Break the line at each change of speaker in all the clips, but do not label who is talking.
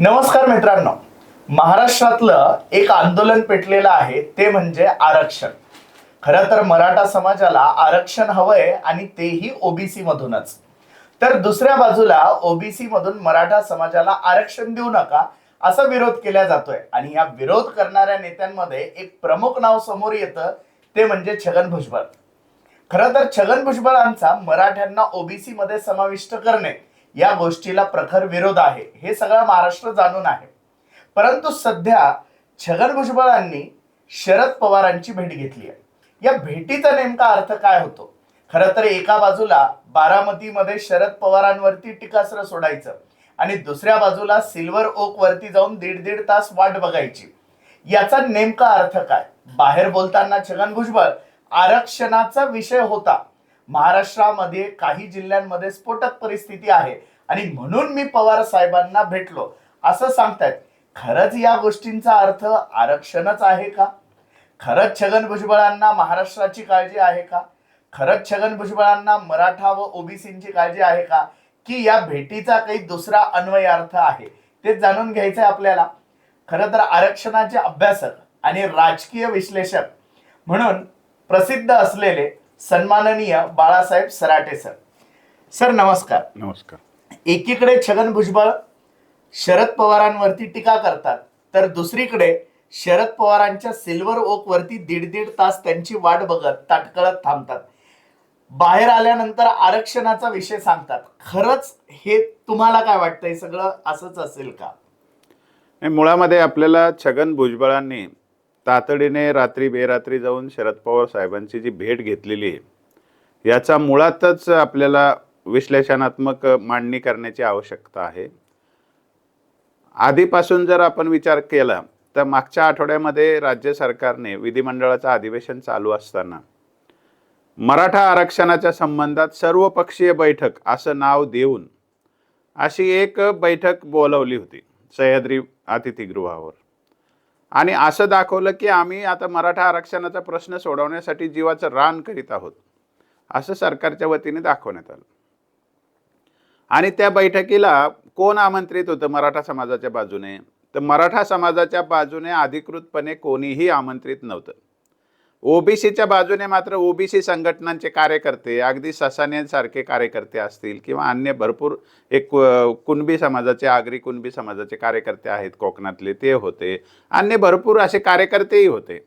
नमस्कार मित्रांनो. महाराष्ट्रातलं एक आंदोलन पेटलेलं आहे ते म्हणजे आरक्षण. खरं तर मराठा समाजाला आरक्षण हवंय आणि तेही ओबीसी मधूनच. तर दुसऱ्या बाजूला ओबीसी मधून मराठा समाजाला आरक्षण देऊ नका असा विरोध केला जातोय. आणि या विरोध करणाऱ्या नेत्यांमध्ये एक प्रमुख नाव समोर येतं ते म्हणजे छगन भुजबळ. खरं तर छगन भुजबळांचा मराठ्यांना ओबीसी मध्ये समाविष्ट करणे या गोष्टीला प्रखर विरोध आहे. हे सगळं महाराष्ट्र जाणून आहे. परंतु सध्या छगन भुजबळांनी शरद पवारांची भेट घेतली आहे. या भेटीचा नेमका अर्थ काय होतो? खरं तर एका बाजूला बारामतीमध्ये शरद पवारांवरती टीकास्त्र सोडायचं आणि दुसऱ्या बाजूला सिल्वर ओक वरती जाऊन दीड दीड तास वाट बघायची. याचा नेमका अर्थ काय? बाहेर बोलताना छगन भुजबळ आरक्षणाचा विषय होता. महाराष्ट्रामध्ये काही जिल्ह्यांमध्ये स्फोटक परिस्थिती आहे. आणि म्हणून मी पवार साहेबांना भेटलो. असं सांगतायत. खरंच या गोष्टींचा अर्थ आरक्षणच आहे का? खरंच छगन भुजबळांना महाराष्ट्राची काळजी आहे का? खरंच छगन भुजबळांना मराठा व ओबीसींची काळजी आहे का? की या भेटीचा काही दुसरा अन्वय अर्थ आहे? ते जाणून घ्यायचंय आपल्याला. खरं तर आरक्षणाचे अभ्यासक आणि राजकीय विश्लेषक म्हणून प्रसिद्ध असलेले सन्माननीय बाळासाहेब सराटे सर. सर नमस्कार.
नमस्कार.
एकीकडे छगन भुजबळ शरद पवारांवरती टीका करतात तर दुसरीकडे शरद पवारांच्या सिल्वर ओक वरती दीड दीड तास त्यांची वाट बघत ताटकळत थांबतात. बाहेर आल्यानंतर आरक्षणाचा विषय सांगतात. खरंच हे तुम्हाला काय वाटतं हे सगळं असंच असेल का?
मुळामध्ये आपल्याला छगन भुजबळांनी तातडीने रात्री बेरात्री जाऊन शरद पवार साहेबांची जी भेट घेतलेली आहे याचा मुळातच आपल्याला विश्लेषणात्मक मांडणी करण्याची आवश्यकता आहे. आधीपासून जर आपण विचार केला तर मागच्या आठवड्यामध्ये राज्य सरकारने विधिमंडळाचं अधिवेशन चालू असताना मराठा आरक्षणाच्या संबंधात सर्वपक्षीय बैठक असं नाव देऊन अशी एक बैठक बोलवली होती सह्याद्री अतिथीगृहावर. आणि असं दाखवलं की आम्ही आता मराठा आरक्षणाचा प्रश्न सोडवण्यासाठी जीवाचं रान करीत आहोत असं सरकारच्या वतीने दाखवण्यात आलं. आणि त्या बैठकीला कोण आमंत्रित होतं मराठा समाजाच्या बाजूने? तर मराठा समाजाच्या बाजूने अधिकृतपणे कोणीही आमंत्रित नव्हतं. ओबीसीच्या बाजूने मात्र ओबीसी संघटनांचे कार्यकर्ते अगदी ससानेसारखे कार्यकर्ते असतील किंवा अन्य भरपूर एक कुणबी समाजाचे आगरी कुणबी समाजाचे कार्यकर्ते आहेत कोकणातले ते होते. अन्य भरपूर असे कार्यकर्तेही होते.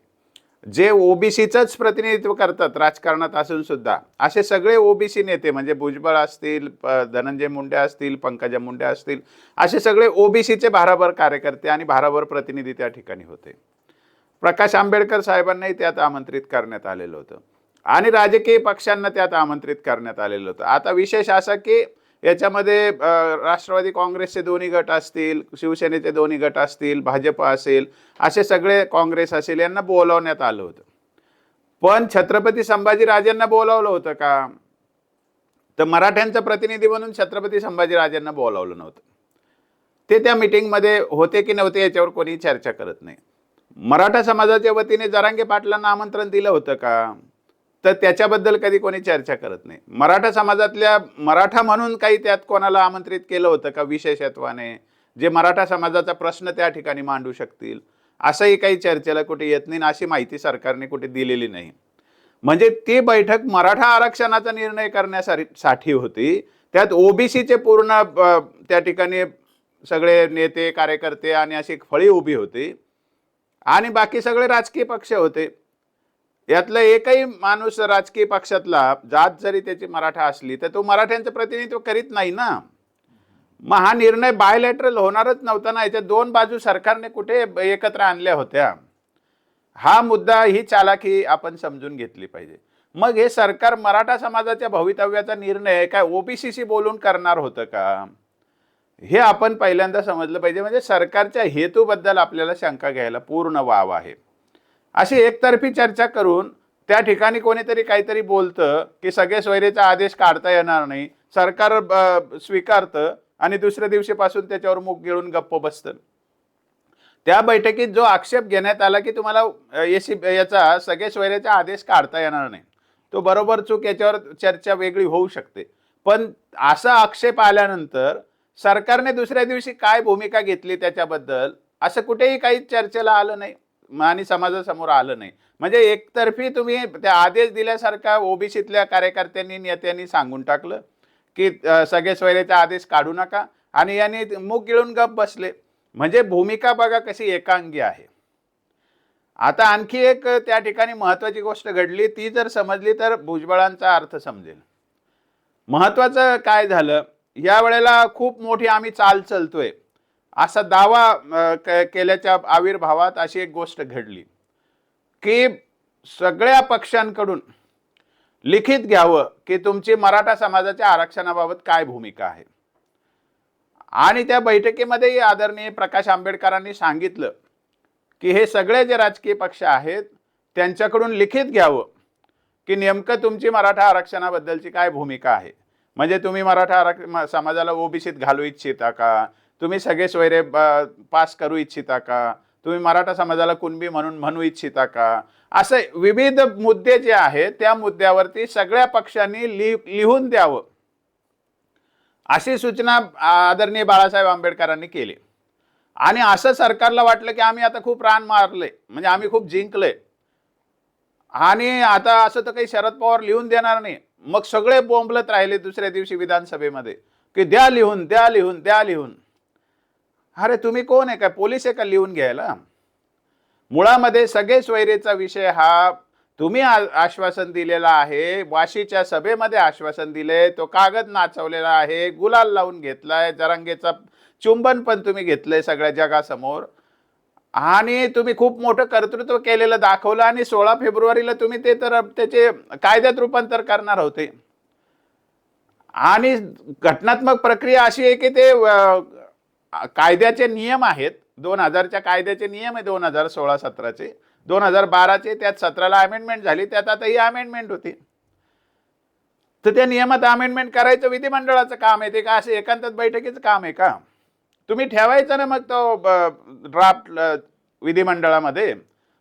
जे ओबीसीचंच प्रतिनिधित्व करतात राजकारणात असून सुद्धा. असे सगळे ओबीसी नेते म्हणजे भुजबळ असतील धनंजय मुंडे असतील पंकजा मुंडे असतील असे सगळे ओबीसीचे भाराभर कार्यकर्ते आणि भाराभर प्रतिनिधी त्या ठिकाणी होते. प्रकाश आंबेडकर साहेबांनाही त्यात आमंत्रित करण्यात आलेलं होतं. आणि राजकीय पक्षांना त्यात आमंत्रित करण्यात आलेलं होतं. आता विशेष असा की याच्यामध्ये राष्ट्रवादी काँग्रेसचे दोन्ही गट असतील शिवसेनेचे दोन्ही गट असतील भाजप असेल असे सगळे काँग्रेस असेल यांना बोलावण्यात आलं होतं. पण छत्रपती संभाजीराजांना बोलावलं होतं का? तर मराठ्यांचा प्रतिनिधी म्हणून छत्रपती संभाजीराजांना बोलावलं नव्हतं. ते त्या मिटिंगमध्ये होते की नव्हते याच्यावर कोणी चर्चा करत नाही. मराठा समाजाच्या वतीने जरांगे पाटलांना आमंत्रण दिलं होतं का? तर त्याच्याबद्दल कधी कोणी चर्चा करत नाही. मराठा समाजातल्या मराठा म्हणून काही त्यात कोणाला आमंत्रित केलं होतं का विशेषत्वाने? जे मराठा समाजाचा प्रश्न त्या ठिकाणी मांडू शकतील असंही काही चर्चेला कुठे येत नाही अशी माहिती सरकारने कुठे दिलेली नाही. म्हणजे ती बैठक मराठा आरक्षणाचा निर्णय करण्यासाठी होती. त्यात ओबीसीचे पूर्ण त्या ठिकाणी सगळे नेते कार्यकर्ते आणि अशी एक फळी उभी होती. आणि बाकी सगळे राजकीय पक्ष होते. यातला एकही माणूस राजकीय पक्षातला जात जरी त्याची मराठा असली तर तो मराठ्यांचं प्रतिनिधित्व करीत नाही ना. मग हा निर्णय बायलॅटरल होणारच नव्हता ना याच्या दोन बाजू सरकारने कुठे एकत्र आणल्या होत्या. हा मुद्दा ही चालाकी आपण समजून घेतली पाहिजे. मग हे सरकार मराठा समाजाच्या भवितव्याचा निर्णय काय ओबीसीशी बोलून करणार होतं का? हे आपण पहिल्यांदा समजलं पाहिजे. म्हणजे सरकारच्या हेतूबद्दल आपल्याला शंका घ्यायला पूर्ण वाव आहे. अशी एकतर्फी चर्चा करून त्या ठिकाणी कोणीतरी काहीतरी बोलतं की सगळे सोयरेचा आदेश काढता येणार नाही. सरकार स्वीकारतं आणि दुसऱ्या दिवशीपासून त्याच्यावर मुख गिळून गप्प बसतं. त्या बैठकीत जो आक्षेप घेण्यात आला की तुम्हाला एसी याचा सगळे सोयरेचा आदेश काढता येणार नाही. तो बरोबर चूक याच्यावर चर्चा वेगळी होऊ शकते. पण असा आक्षेप आल्यानंतर सरकारने दुसऱ्या दिवशी काय भूमिका घेतली त्याच्याबद्दल असं कुठेही काही चर्चेला आलं नाही आणि समाजासमोर आलं नाही. म्हणजे एकतर्फी तुम्ही त्या आदेश दिल्यासारखा ओबीसीतल्या कार्यकर्त्यांनी नेत्यांनी सांगून टाकलं की सगळे सोयरेचा आदेश काढू नका आणि यांनी मुख गिळून गप बसले. म्हणजे भूमिका बघा कशी एकांगी आहे. आता आणखी एक त्या ठिकाणी महत्त्वाची गोष्ट घडली ती जर समजली तर भुजबळांचा अर्थ समजेल. महत्वाचं काय झालं? या वेळेला खूप मोठी आम्ही चाल चलतोय. असा दावा केल्याच्या आविर्भावात अशी एक गोष्ट घडली की सगळ्या पक्षांकडून लिखित घ्यावं की तुमची मराठा समाजाच्या आरक्षणाबाबत काय भूमिका आहे. आणि त्या बैठकीमध्येही आदरणीय प्रकाश आंबेडकरांनी सांगितलं की हे सगळे जे राजकीय पक्ष आहेत त्यांच्याकडून लिखित घ्यावं की नेमकं तुमची मराठा आरक्षणाबद्दलची काय भूमिका आहे. म्हणजे तुम्ही मराठा आरक्ष समाजाला ओबीसीत घालू इच्छिता का? तुम्ही सगळे सोयरे पास करू इच्छिता का? तुम्ही मराठा समाजाला कुणबी म्हणून म्हणू इच्छिता का? असे विविध मुद्दे जे आहेत त्या मुद्द्यावरती सगळ्या पक्षांनी लि लिहून द्यावं. अशी सूचना आदरणीय बाळासाहेब आंबेडकरांनी केली. आणि असं सरकारला वाटलं की आम्ही आता खूप रान मारले. म्हणजे आम्ही खूप जिंकले. आणि आता असं तर काही शरद पवार लिहून देणार नाही. मग सगळे बोंबलत राहिले दुसऱ्या दिवशी विधानसभेमध्ये की द्या लिहून द्या लिहून द्या लिहून. अरे तुम्ही कोण आहे? काय पोलीस आहे का लिहून घ्यायला? मुळामध्ये सगळे सोयरेचा विषय हा तुम्ही आश्वासन दिलेला आहे वाशीच्या सभेमध्ये आश्वासन दिले तो कागद नाचवलेला आहे गुलाल लावून घेतलाय जरांगेचा चुंबन पण तुम्ही घेतलंय सगळ्या जगासमोर. आणि तुम्ही खूप मोठं कर्तृत्व केलेलं दाखवलं आणि सोळा फेब्रुवारीला तुम्ही ते तर त्याचे कायद्यात रूपांतर करणार होते. आणि घटनात्मक प्रक्रिया अशी आहे की ते कायद्याचे नियम आहेत. दोन हजारच्या कायद्याचे नियम आहे दोन हजार सोळा सतराचे. दोन हजार बाराचे त्यात सतराला अमेंडमेंट झाली त्यात आता ही अमेंडमेंट होती. तर त्या नियमात अमेंडमेंट करायचं विधिमंडळाचं काम आहे. ते का असे एकांतात बैठकीचं काम आहे का? तुम्ही ठेवायचा ना मग तो ड्राफ्ट विधिमंडळामध्ये.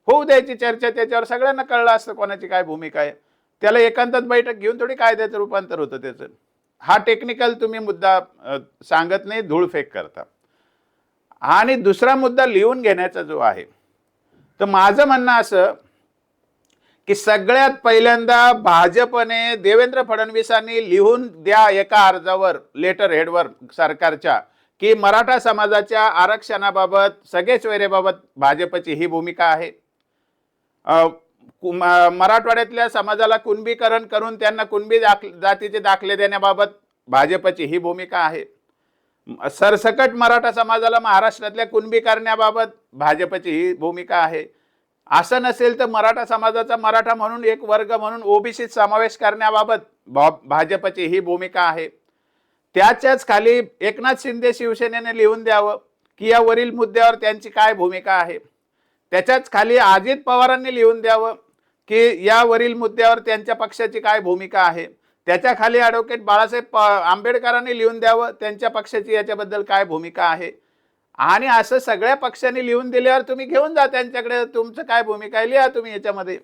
होऊ द्यायची चर्चा त्याच्यावर सगळ्यांना कळलं असतं कोणाची काय भूमिका आहे. त्याला एकांतात बैठक घेऊन थोडी कायद्याचं रूपांतर होतं त्याचं. हा टेक्निकल तुम्ही मुद्दा सांगत नाही धूळफेक करता. आणि दुसरा मुद्दा लिहून घेण्याचा जो आहे. तर माझं म्हणणं असं की सगळ्यात पहिल्यांदा भाजपने देवेंद्र फडणवीसांनी लिहून द्या एका अर्जावर लेटर हेडवर सरकारच्या. की मराठा समाजाच्या आरक्षणाबाबत सगळे सोयरेबाबत भाजपची ही भूमिका आहे. कु- मराठवाड्यातल्या समाजाला कुणबीकरण करून त्यांना कुणबी दाख जातीचे दाखले देण्याबाबत भाजपची ही भूमिका आहे. सरसकट मराठा समाजाला महाराष्ट्रातल्या कुणबी करण्याबाबत भाजपची ही भूमिका आहे. असं नसेल तर मराठा समाजाचा मराठा म्हणून एक वर्ग म्हणून ओबीसीत समावेश करण्याबाबत भाजपची ही भूमिका आहे. त्याच्याच खाली एकनाथ शिंदे शिवसेनेने लिहून द्यावं की या वरील मुद्द्यावर त्यांची काय भूमिका आहे? त्याच्याच खाली अजित पवारांनी लिहून द्यावं की यावरील मुद्द्यावर त्यांच्या पक्षाची काय भूमिका आहे? त्याच्याखाली ॲडव्होकेट बाळासाहेब आंबेडकरांनी लिहून द्यावं त्यांच्या पक्षाची याच्याबद्दल काय भूमिका आहे? आणि असं सगळ्या पक्षांनी लिहून दिल्यावर तुम्ही घेऊन जा त्यांच्याकडे तुमचं काय भूमिका आहे? लिहा तुम्ही याच्यामध्ये.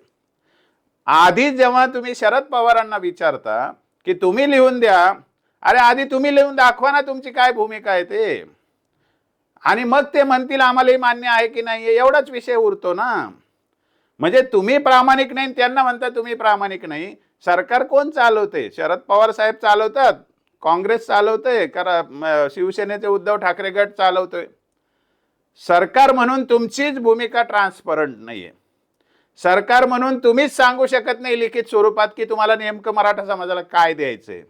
आधी जेव्हा तुम्ही शरद पवारांना विचारता की तुम्ही लिहून द्या अरे आधी तुम्ही लिहून दाखवा ना तुमची काय भूमिका आहे ते. आणि मग ते म्हणतील आम्हालाही मान्य आहे की नाही एवढाच विषय उरतो ना. म्हणजे तुम्ही प्रामाणिक नाही त्यांना म्हणता तुम्ही प्रामाणिक नाही. सरकार कोण चालवते? शरद पवार साहेब चालवतात काँग्रेस चालवतंय करा शिवसेनेचे उद्धव ठाकरे गट चालवतोय. सरकार म्हणून तुमचीच भूमिका ट्रान्सपरंट नाही आहे सरकार म्हणून तुम्हीच सांगू शकत नाही लिखित स्वरूपात की तुम्हाला नेमकं मराठा समाजाला काय द्यायचंय.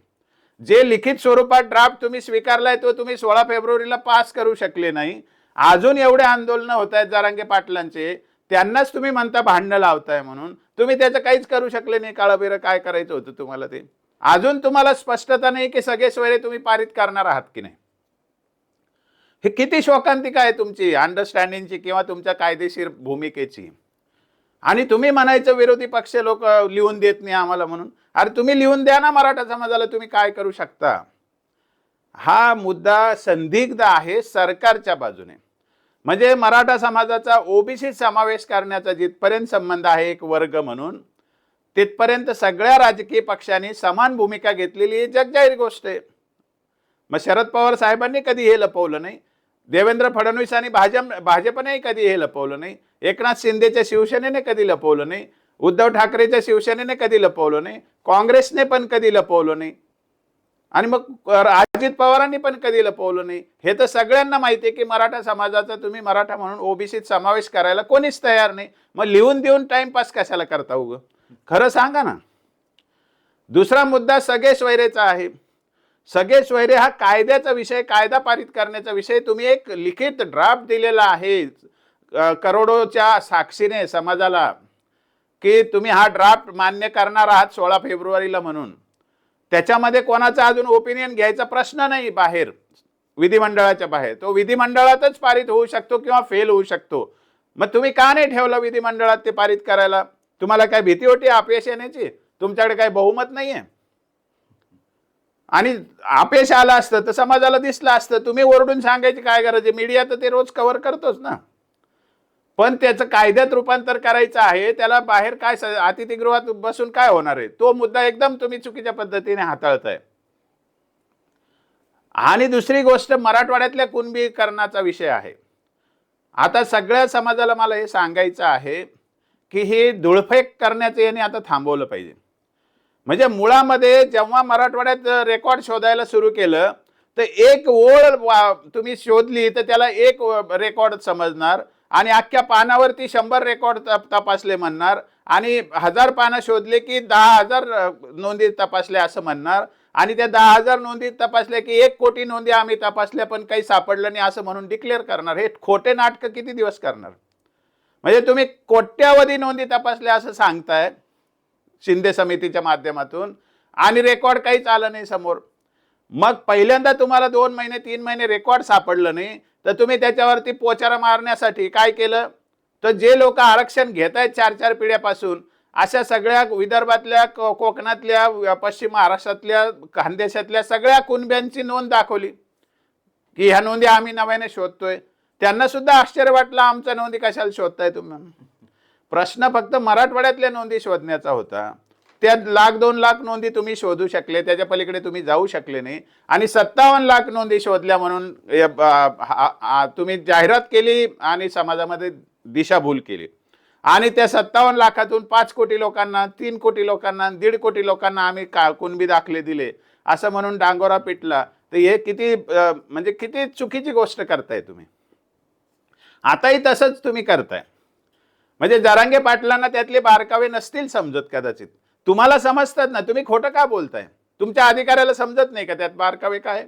जे लिखित स्वरूपात ड्राफ्ट तुम्ही स्वीकारलाय तो तुम्ही सोळा फेब्रुवारीला पास करू शकले नाही. अजून एवढे आंदोलनं होत आहेत जारांगे पाटलांचे त्यांनाच तुम्ही म्हणता भांडणं लावताय म्हणून. तुम्ही त्याचं काहीच करू शकले नाही काळाबिरं काय करायचं होतं तुम्हाला ते? अजून तुम्हाला स्पष्टता नाही की सगळे सोयरे तुम्ही पारित करणार आहात की नाही? हे किती शोकांतिका आहे तुमची अंडरस्टँडिंगची किंवा तुमच्या कायदेशीर भूमिकेची. आणि तुम्ही म्हणायचं विरोधी पक्ष लोक लिहून देत नाही आम्हाला म्हणून. अरे तुम्ही लिहून द्या ना मराठा समाजाला तुम्ही काय करू शकता? हा मुद्दा संदिग्ध आहे सरकारच्या बाजूने. म्हणजे मराठा समाजाचा ओबीसी समावेश करण्याचा जिथपर्यंत संबंध आहे एक वर्ग म्हणून तिथपर्यंत सगळ्या राजकीय पक्षांनी समान भूमिका घेतलेली ही जगजाहीर गोष्ट आहे. मग शरद पवार साहेबांनी कधी हे लपवलं नाही? देवेंद्र फडणवीस आणि भाजप भाजपनेही कधी हे लपवलं नाही? एकनाथ शिंदेच्या शिवसेनेने कधी लपवलं नाही? उद्धव ठाकरेच्या शिवसेनेने कधी लपवलं नाही काँग्रेसने पण कधी लपवलं नाही आणि मग अजित पवारांनी पण कधी लपवलं नाही. हे तर सगळ्यांना माहिती आहे की मराठा समाजाचा तुम्ही मराठा म्हणून ओबीसीत समावेश करायला कोणीच तयार नाही. मग लिहून देऊन टाइमपास कशाला करता उगं? खरं सांगा ना. दुसरा मुद्दा सगेश वैरेचा आहे. सगेश वैरे हा कायद्याचा विषय कायदा पारित करण्याचा विषय तुम्ही एक लिखित ड्राफ्ट दिलेला आहे. करोडोच्या साक्षीने समाजाला की तुम्ही हा ड्राफ्ट मान्य करणार आहात सोळा फेब्रुवारीला म्हणून. त्याच्यामध्ये कोणाचा अजून ओपिनियन घ्यायचा प्रश्न नाही बाहेर विधिमंडळाच्या बाहेर. तो विधिमंडळातच पारित होऊ शकतो किंवा फेल होऊ शकतो. मग तुम्ही का नाही ठेवलं विधिमंडळात ते पारित करायला? तुम्हाला काय भीती होती अपयश येण्याची? तुमच्याकडे काही बहुमत नाहीये. आणि अपयश आलं असतं तर समाजाला दिसलं असतं. तुम्ही ओरडून सांगायची काय गरज आहे? मीडिया तर ते रोज कव्हर करतोच ना. पण त्याचं कायद्यात रूपांतर करायचं आहे त्याला बाहेर काय अतिथीगृहात बसून काय होणार आहे? तो मुद्दा एकदम तुम्ही चुकीच्या पद्धतीने हाताळताय. आणि दुसरी गोष्ट मराठवाड्यातल्या कुणबीकरणाचा विषय आहे. आता सगळ्या समाजाला मला हे सांगायचं आहे की हे धुळफेक करण्याचं याने आता थांबवलं पाहिजे. म्हणजे मुळामध्ये जेव्हा मराठवाड्यात रेकॉर्ड शोधायला सुरू केलं तर एक ओळ वा- तुम्ही शोधली तर त्याला एक रेकॉर्ड समजणार. आणि अख्ख्या पानावरती शंभर रेकॉर्ड तपासले म्हणणार. आणि हजार पानं शोधले की दहा हजार नोंदी तपासल्या असं म्हणणार. आणि त्या दहा हजार नोंदी तपासल्या की एक कोटी नोंदी आम्ही तपासल्या पण काही सापडलं नाही असं म्हणून डिक्लेअर करणार. हे खोटे नाटकं किती दिवस करणार? म्हणजे तुम्ही कोट्यावधी नोंदी तपासल्या असं सांगताय शिंदे समितीच्या माध्यमातून आणि रेकॉर्ड काहीच आलं नाही समोर. मग पहिल्यांदा तुम्हाला दोन महिने तीन महिने रेकॉर्ड सापडलं नाही. तर तुम्ही त्याच्यावरती पोचारा मारण्यासाठी काय केलं? तर जे लोक आरक्षण घेत आहेत चार चार पिढ्यापासून अशा सगळ्या विदर्भातल्या को- कोकणातल्या पश्चिम महाराष्ट्रातल्या खानदेशातल्या सगळ्या कुणब्यांची नोंद दाखवली. की ह्या नोंदी आम्ही नव्याने शोधतोय. त्यांना सुद्धा आश्चर्य वाटलं आमच्या नोंदी कशाला शोधताय तुम्ही? प्रश्न फक्त मराठवाड्यातल्या नोंदी शोधण्याचा होता. त्या लाख दोन लाख नोंदी तुम्ही शोधू शकले त्याच्या पलीकडे तुम्ही जाऊ शकले नाही. आणि सत्तावन्न लाख नोंदी शोधल्या म्हणून तुम्ही जाहिरात केली आणि समाजामध्ये दिशाभूल केली. आणि त्या सत्तावन्न लाखातून पाच कोटी लोकांना तीन कोटी लोकांना दीड कोटी लोकांना आम्ही का कुणबी दाखले दिले असं म्हणून डांगोरा पिटला. तर हे किती म्हणजे किती चुकीची गोष्ट करताय तुम्ही. आताही तसंच तुम्ही करताय. म्हणजे जरांगे पाटलांना त्यातले बारकावे नसतील समजत कदाचित. तुम्हाला समजतात ना तुम्ही खोटं का बोलताय? तुमच्या अधिकाऱ्याला समजत नाही का त्यात बारकावे काय?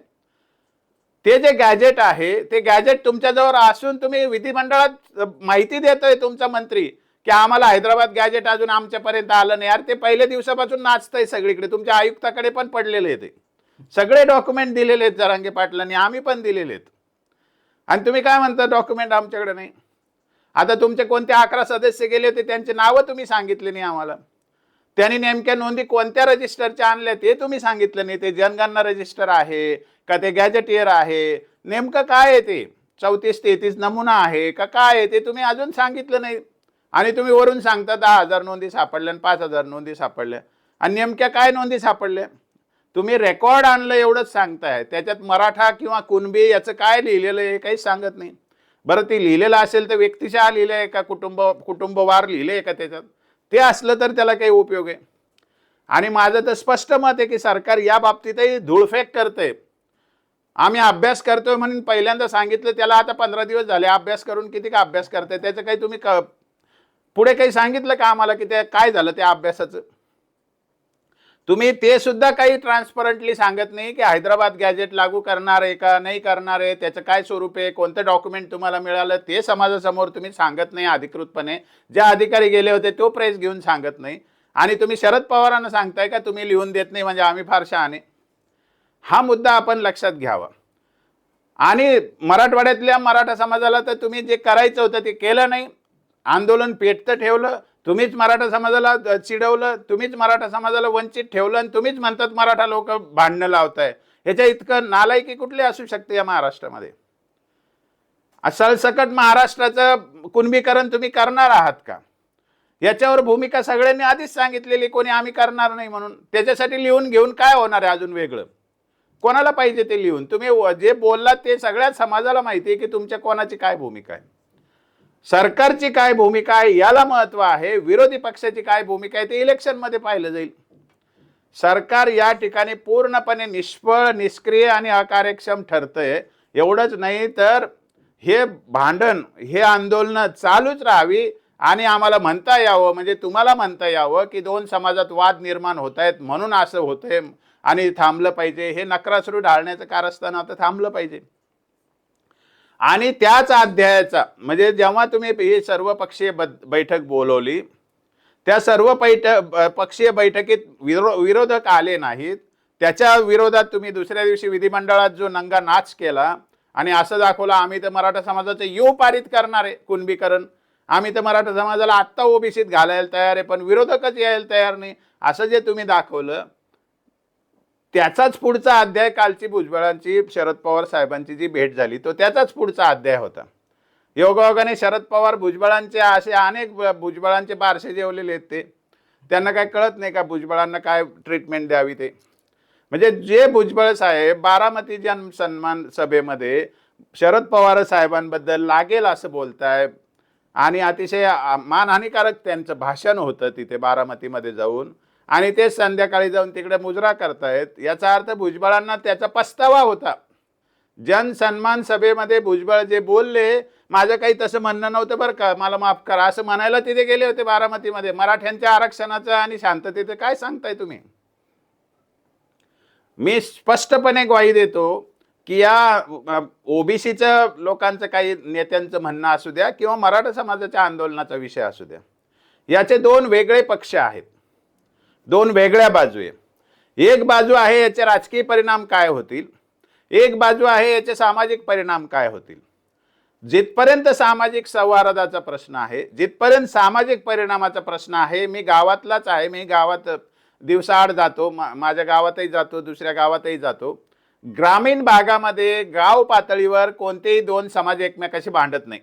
ते जे गॅजेट आहे ते गॅजेट तुमच्याजवळ असून तुम्ही विधिमंडळात माहिती देतोय तुमचा मंत्री की आम्हाला हैदराबाद गॅजेट अजून आमच्यापर्यंत आलं नाही. यार ते पहिल्या दिवसापासून नाचतंय सगळीकडे. तुमच्या आयुक्ताकडे पण पडलेले आहे ते. सगळे डॉक्युमेंट दिलेले आहेत जरांगे पाटलांनी आम्ही पण दिलेले आहेत. आणि तुम्ही काय म्हणता डॉक्युमेंट आमच्याकडे नाही? आता तुमचे कोणते अकरा सदस्य गेले होते त्यांचे नावं तुम्ही सांगितले नाही आम्हाला. त्यांनी नेमक्या नोंदी कोणत्या रजिस्टरच्या आणल्या ते तुम्ही सांगितलं नाही. ते जनगणना रजिस्टर आहे का ते गॅजेटियर आहे? नेमकं काय आहे ते? चौतीस तेहतीस नमुना आहे का काय आहे ते तुम्ही अजून सांगितलं नाही. आणि तुम्ही वरून सांगता दहा हजार नोंदी सापडल्या आणि पाच हजार नोंदी सापडल्या. आणि नेमक्या काय नोंदी सापडल्या? तुम्ही रेकॉर्ड आणलं एवढंच सांगताय. त्याच्यात मराठा किंवा कुणबी याचं काय लिहिलेलं आहे हे काहीच सांगत नाही. बरं ते लिहिलेलं असेल तर व्यक्तिशः लिहिलं आहे का? कुटुंब कुटुंबवार लिहिले आहे का त्याच्यात? ते असलं तर त्याला काही उपयोग आहे. आणि माझं तर स्पष्ट मत आहे की सरकार या बाबतीतही धूळफेक करतंय आम्ही अभ्यास करतोय म्हणून पहिल्यांदा सांगितलं त्याला आता पंधरा दिवस झाले अभ्यास करून किती का अभ्यास करताय? त्याचं काही तुम्ही क पुढे काही सांगितलं का आम्हाला की ते काय झालं त्या अभ्यासाचं? तुम्ही ते सुद्धा काही ट्रान्सपरंटली सांगत नाही की हैदराबाद गॅजेट लागू करणार आहे का नाही करणार आहे त्याचं काय स्वरूप आहे कोणतं डॉक्युमेंट तुम्हाला मिळालं ते समाजासमोर तुम्ही सांगत नाही अधिकृतपणे. जे अधिकारी गेले होते तो प्रेस घेऊन सांगत नाही. आणि तुम्ही शरद पवारांना सांगताय का तुम्ही लिहून देत नाही म्हणजे आम्ही फार शहाणे. हा मुद्दा आपण लक्षात घ्यावा. आणि मराठवाड्यातल्या मराठा समाजाला तर तुम्ही जे करायचं होतं ते केलं नाही. आंदोलन पेटतं ठेवलं. तुम्हीच मराठा समाजाला चिडवलं तुम्हीच मराठा समाजाला वंचित ठेवलं आणि तुम्हीच म्हणतात मराठा लोक भांडणं लावताय ह्याच्या इतकं नालायकी कुठली असू शकते या महाराष्ट्रामध्ये? सरसकट महाराष्ट्राचं कुणबीकरण तुम्ही करणार आहात का? याच्यावर भूमिका सगळ्यांनी आधीच सांगितलेली कोणी आम्ही करणार नाही म्हणून. त्याच्यासाठी लिहून घेऊन काय होणार आहे अजून वेगळं? कोणाला पाहिजे ते लिहून? तुम्ही जे बोललात ते सगळ्या समाजाला माहिती आहे की तुमच्या कोणाची काय भूमिका आहे? सरकारची काय भूमिका आहे याला महत्त्व आहे विरोधी पक्षाची काय भूमिका आहे ते इलेक्शनमध्ये पाहिलं जाईल. सरकार या ठिकाणी पूर्णपणे निष्फळ निष्क्रिय आणि अकार्यक्षम ठरतंय. एवढंच नाही तर हे भांडण हे आंदोलनं चालूच राहावी आणि आम्हाला म्हणता यावं म्हणजे तुम्हाला म्हणता यावं की दोन समाजात वाद निर्माण होत आहेत म्हणून असं होतंय आणि थांबलं पाहिजे. हे नकरासुरू ढाळण्याचं कारस्थान आता थांबलं पाहिजे. आणि त्याच अध्यायाचा म्हणजे जेव्हा तुम्ही ही सर्व पक्षीय बैठक बोलवली त्या सर्व बैठ पक्षीय बैठकीत विरो विरोधक आले नाहीत. त्याच्या विरोधात तुम्ही दुसऱ्या दिवशी विधिमंडळात जो नंगा नाच केला आणि असं दाखवलं आम्ही तर मराठा समाजाचं यू पारित करणार आहे कुणबीकरण. आम्ही तर मराठा समाजाला आत्ता ओबीसीत घालायला तयार आहे पण विरोधकच यायला तयार नाही. असं जे तुम्ही दाखवलं त्याचाच पुढचा अध्याय कालची भुजबळांची शरद पवार साहेबांची जी भेट झाली तो त्याचाच पुढचा अध्याय होता. योगायोगाने शरद पवार भुजबळांचे असे अनेक भुजबळांचे बारसे जेवलेले आहेत ते. त्यांना काय कळत नाही का भुजबळांना काय ट्रीटमेंट द्यावी ते? म्हणजे जे भुजबळ साहेब बारामती जन सन्मान सभेमध्ये शरद पवार साहेबांबद्दल लागेल असं बोलताय आणि अतिशय मानहानिकारक त्यांचं भाषण होतं तिथे बारामतीमध्ये जाऊन आणि ते संध्याकाळी जाऊन तिकडे मुजरा करतायत. याचा अर्थ भुजबळांना त्याचा पस्तावा होता. जनसन्मान सभेमध्ये भुजबळ जे बोलले माझं काही तसं म्हणणं नव्हतं बरं का. मला माफ करा. असं म्हणायला तिथे गेले होते बारामतीमध्ये. मराठ्यांच्या आरक्षणाचं आणि शांततेचं काय सांगताय तुम्ही? मी स्पष्टपणे ग्वाही देतो की या ओबीसीचं लोकांचं काही नेत्यांचं म्हणणं असू द्या किंवा मराठा समाजाच्या आंदोलनाचा विषय असू द्या. याचे दोन वेगळे पक्ष आहेत. दोन वेगळ्या बाजू आहे. एक बाजू आहे याचे राजकीय परिणाम काय होतील? एक बाजू आहे याचे सामाजिक परिणाम काय होतील? जिथपर्यंत सामाजिक संवादाचा प्रश्न आहे जिथपर्यंत सामाजिक परिणामाचा प्रश्न आहे मी गावातलाच आहे मी गावात दिवसाआड जातो मा माझ्या गावातही जातो दुसऱ्या गावातही जातो. ग्रामीण भागामध्ये गाव पातळीवर कोणतेही दोन समाज एकमेकाशी भांडत नाही.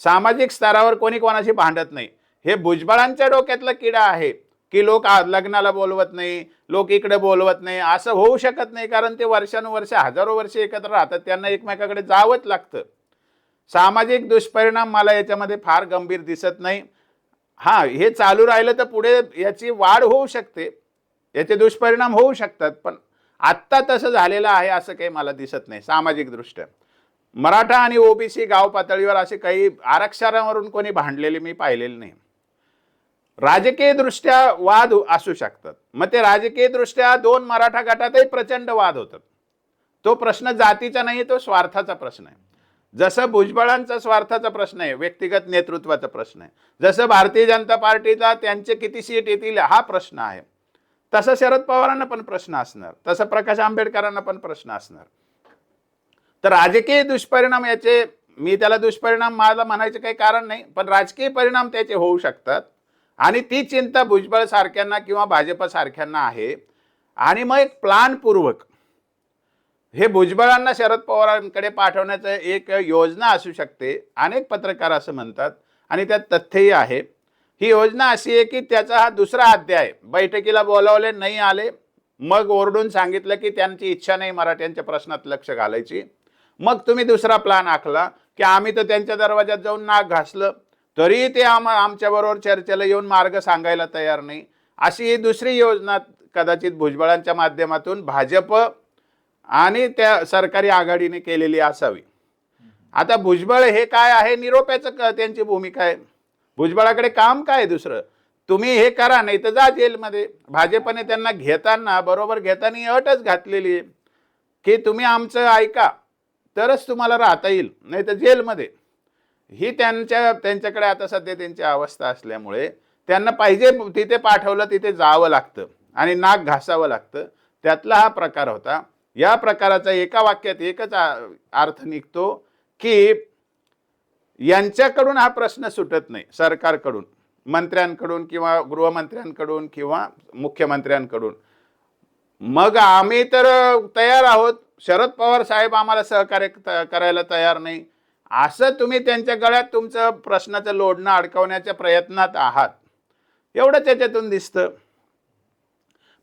सामाजिक स्तरावर कोणी कोणाशी भांडत नाही. हे भुजबळांच्या डोक्यातलं किडा आहे. की लोक लग्नाला बोलवत नाही लोक इकडे बोलवत नाही असं होऊ शकत नाही कारण ते वर्षानुवर्ष हजारो वर्ष एकत्र राहतात त्यांना एकमेकाकडे जावंच लागतं. सामाजिक दुष्परिणाम मला याच्यामध्ये फार गंभीर दिसत नाही. हां हे चालू राहिलं तर पुढे याची वाढ होऊ शकते याचे दुष्परिणाम होऊ शकतात पण आत्ता तसं झालेलं आहे असं काही मला दिसत नाही सामाजिकदृष्ट्या मराठा आणि ओबीसी गाव पातळीवर असे काही आरक्षणावरून कोणी भांडलेले मी पाहिलेले नाही. राजकीयदृष्ट्या वाद असू शकतात. मग ते राजकीयदृष्ट्या दोन मराठा गटातही प्रचंड वाद होतात. तो प्रश्न जातीचा नाही तो स्वार्थाचा प्रश्न आहे. जसं भुजबळांचा स्वार्थाचा प्रश्न आहे व्यक्तिगत नेतृत्वाचा प्रश्न आहे. जसं भारतीय जनता पार्टीचा त्यांचे किती सीट येतील हा प्रश्न आहे. तसं शरद पवारांना पण प्रश्न असणार. तसं प्रकाश आंबेडकरांना पण प्रश्न असणार. तर राजकीय दुष्परिणाम याचे मी त्याला दुष्परिणाम मला म्हणायचं काही कारण नाही पण राजकीय परिणाम त्याचे होऊ शकतात. आणि ती चिंता भुजबळ सारख्यांना किंवा भाजप सारख्यांना आहे. आणि मग एक प्लानपूर्वक हे भुजबळांना शरद पवारांकडे पाठवण्याचं एक योजना असू शकते. अनेक पत्रकार असं म्हणतात आणि त्यात तथ्यही आहे. ही योजना अशी आहे की त्याचा हा दुसरा अध्याय बैठकीला बोलावले नाही आले. मग ओरडून सांगितलं की त्यांची इच्छा नाही मराठ्यांच्या प्रश्नात लक्ष घालायची. मग तुम्ही दुसरा प्लान आखला की आम्ही तर त्यांच्या दरवाज्यात जाऊन नाक घासलं. तरी ते आम आमच्याबरोबर चर्चेला येऊन मार्ग सांगायला तयार नाही. अशी ही दुसरी योजना कदाचित भुजबळांच्या माध्यमातून भाजप आणि त्या सरकारी आघाडीने केलेली असावी. आता भुजबळ हे काय आहे? निरोप्याचं क- त्यांची भूमिका आहे. भुजबळाकडे काम काय दुसरं? तुम्ही हे करा नाही तर जा जेलमध्ये. भाजपने त्यांना घेताना बरोबर घेताना अटच घातलेली आहे. की तुम्ही आमचं ऐका तरच तुम्हाला राहता येईल नाही तर जेलमध्ये. ही त्यांच्या त्यांच्याकडे आता सध्या त्यांची अवस्था असल्यामुळे त्यांना पाहिजे तिथे पाठवलं तिथे जावं लागतं आणि नाक घासावं लागतं. त्यातला हा प्रकार होता. या प्रकाराचा एका वाक्यात एकच अर्थ निघतो की यांच्याकडून हा प्रश्न सुटत नाही सरकारकडून मंत्र्यांकडून किंवा गृहमंत्र्यांकडून किंवा मुख्यमंत्र्यांकडून. मग आम्ही तर तयार आहोत. शरद पवार साहेब आम्हाला सहकार्य त- करायला तयार नाही. असं तुम्ही त्यांच्या गळ्यात तुमचं प्रश्नाचं लोढणं अडकवण्याच्या प्रयत्नात आहात. एवढं त्याच्यातून दिसतं.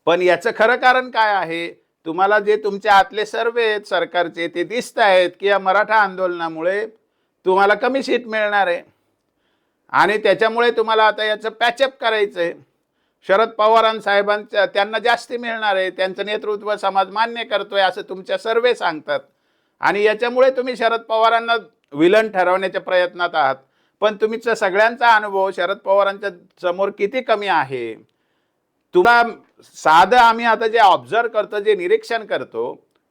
पण याचं खरं कारण काय आहे? तुम्हाला जे तुमच्या आतले सर्वे आहेत सरकारचे ते दिसत आहेत की या मराठा आंदोलनामुळे तुम्हाला कमी सीट मिळणार आहे. आणि त्याच्यामुळे तुम्हाला आता याचं पॅचअप करायचं आहे. शरद पवारांसाहेबांच्या त्यांना जास्ती मिळणार आहे. त्यांचं नेतृत्व समाज मान्य करतोय असं तुमच्या सर्वे सांगतात. आणि याच्यामुळे तुम्ही शरद पवारांना विलन ठरवण्याच्या प्रयत्नात आहात. पण तुमचा सगळ्यांचा अनुभव शरद पवारांच्या समोर किती कमी आहे? तुला साधं आम्ही आता जे ऑब्झर्व करतो जे निरीक्षण करतो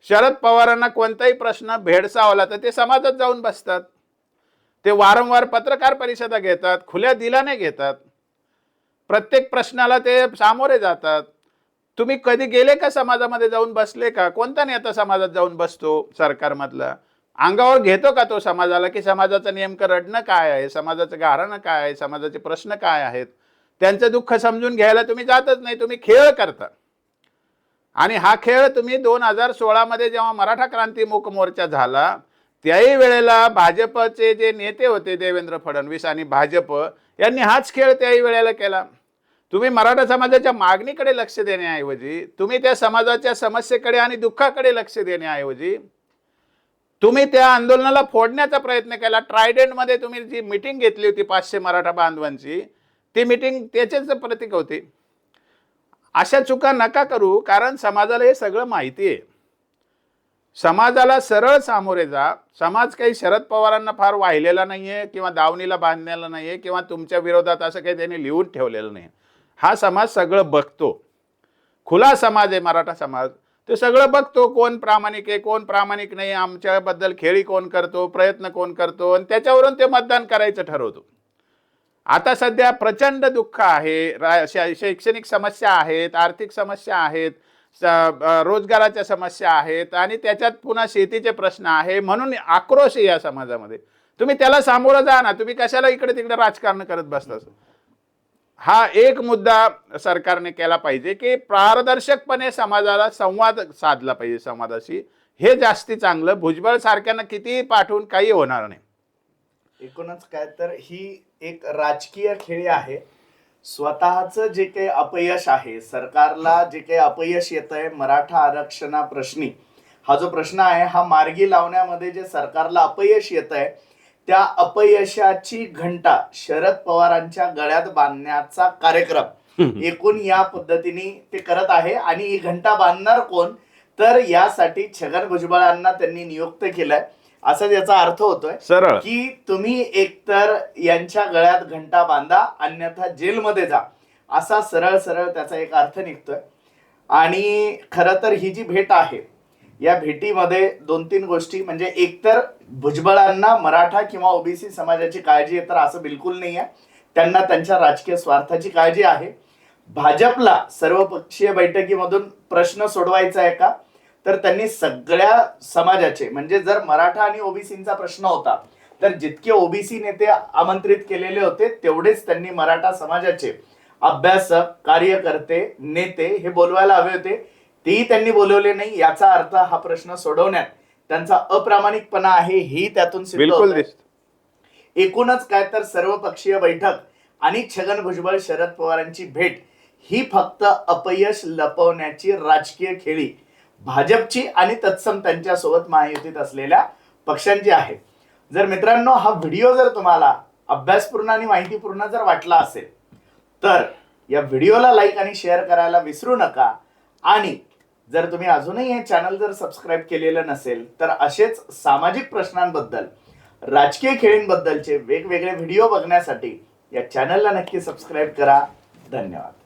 शरद पवारांना कोणताही प्रश्न भेडसावला तर ते समाजात जाऊन बसतात. ते वारंवार पत्रकार परिषदा घेतात खुल्या दिलाने घेतात. प्रत्येक प्रश्नाला ते सामोरे जातात. तुम्ही कधी गेले का समाजामध्ये जाऊन बसले का? कोणता नेता समाजात जाऊन बसतो सरकारमधला? अंगावर घेतो का तो समाजाला की समाजाचं नेमकं रडणं काय आहे? समाजाचं गारणं काय आहे? समाजाचे प्रश्न काय आहेत? त्यांचं दुःख समजून घ्यायला तुम्ही जातच नाही तुम्ही खेळ करता. आणि हा खेळ तुम्ही दोन हजार सोळामध्ये जेव्हा मराठा क्रांती मूक मोर्चा झाला त्याही वेळेला भाजपचे जे नेते होते देवेंद्र फडणवीस आणि भाजप यांनी हाच खेळ त्याही वेळेला केला. तुम्ही मराठा समाजाच्या मागणीकडे लक्ष देण्याऐवजी तुम्ही त्या समाजाच्या समस्येकडे आणि दुःखाकडे लक्ष देण्याऐवजी तुम्ही त्या आंदोलनाला फोडण्याचा प्रयत्न केला. ट्रायडेंटमध्ये तुम्ही जी मिटिंग घेतली होती पाचशे मराठा बांधवांची ती मिटिंग त्याचेच प्रतीक होती. अशा चुका नका करू कारण समाजाला हे सगळं माहिती आहे. समाजाला सरळ सामोरे जा. समाज काही शरद पवारांना फार वाहिलेला नाही आहे किंवा दावणीला बांधलेला नाही आहे किंवा तुमच्या विरोधात असं काही त्यांनी लिहून ठेवलेलं नाही हा समाज सगळं बघतो. खुला समाज आहे मराठा समाज. ते सगळं बघतो कोण प्रामाणिक आहे कोण प्रामाणिक नाही आमच्याबद्दल खेळी कोण करतो प्रयत्न कोण करतो आणि त्याच्यावरून ते मतदान करायचं ठरवतो. आता सध्या प्रचंड दुःख आहे रा- शैक्षणिक समस्या आहेत आर्थिक समस्या आहेत रोजगाराच्या समस्या आहेत आणि त्याच्यात पुन्हा शेतीचे प्रश्न आहे म्हणून आक्रोश आहे या समाजामध्ये. तुम्ही त्याला सामोरं जा ना तुम्ही कशाला इकडे तिकडे राजकारण करत बसता? हा एक मुद्दा सरकारने केला पाहिजे की पारदर्शकपणे समाजाला संवाद साधला पाहिजे समाजाशी. हे जास्ती चांगलं. भुजबळ सारख्यांना कितीही पाठवून काही होणार नाही.
एकूणच काय तर ही एक राजकीय खेळी आहे. स्वतःचं जे काही अपयश आहे सरकारला जे काही अपयश येत आहे मराठा आरक्षणा प्रश्नी हा जो प्रश्न आहे हा मार्गी लावण्यामध्ये जे सरकारला अपयश येत आहे त्या अपयशाची घंटा शरद पवारांच्या गळ्यात बांधण्याचा कार्यक्रम. एकूण या पद्धतीने ते करत आहे आणि ही घंटा बांधणार कोण? तर यासाठी छगन भुजबळांना त्यांनी नियुक्त केलंय. असा याचा अर्थ होतोय
सरळ.
की तुम्ही एकतर यांच्या गळ्यात घंटा बांधा अन्यथा जेलमध्ये जा. असा सरळ सरळ त्याचा एक अर्थ निघतोय. आणि खरं तर ही जी भेट आहे या भेटीमध्ये दोन तीन गोष्टी म्हणजे एकतर भुजबळांना मराठा किंवा ओबीसी समाजाची काळजी आहे तर असं बिलकुल नाही आहे त्यांना त्यांच्या राजकीय स्वार्थाची काळजी आहे. भाजपला सर्वपक्षीय बैठकीमधून प्रश्न सोडवायचा आहे का? तर त्यांनी सगळ्या समाजाचे म्हणजे जर मराठा आणि ओबीसींचा प्रश्न होता तर जितके ओबीसी नेते आमंत्रित केलेले होते तेवढेच त्यांनी मराठा समाजाचे अभ्यासक कार्यकर्ते नेते हे बोलवायला हवे होते. तेही त्यांनी बोलवले नाही याचा अर्थ हा प्रश्न सोडवण्यात त्यांचा अप्रामाणिकपणा आहे ही त्यातून सिद्ध होतंय. एकूणच काय तर सर्वपक्षीय बैठक आणि छगन भुजबळ शरद पवारांची भेट ही फक्त अपयश लपवण्याची राजकीय खेळी. भाजपची आणि तत्सम त्यांच्यासोबत महायुतीत असलेल्या पक्षांची आहे. जर मित्रांनो हा व्हिडिओ जर तुम्हाला अभ्यासपूर्ण आणि माहितीपूर्ण जर वाटला असेल तर या व्हिडिओला लाईक आणि शेअर करायला विसरू नका आणि जर तुम्ही अजूनही हे चॅनल जर सबस्क्राईब केलेलं नसेल तर असेच सामाजिक प्रश्नांबद्दल राजकीय खेळींबद्दलचे वेगवेगळे व्हिडिओ बघण्यासाठी या चॅनलला नक्की सबस्क्राईब करा. धन्यवाद.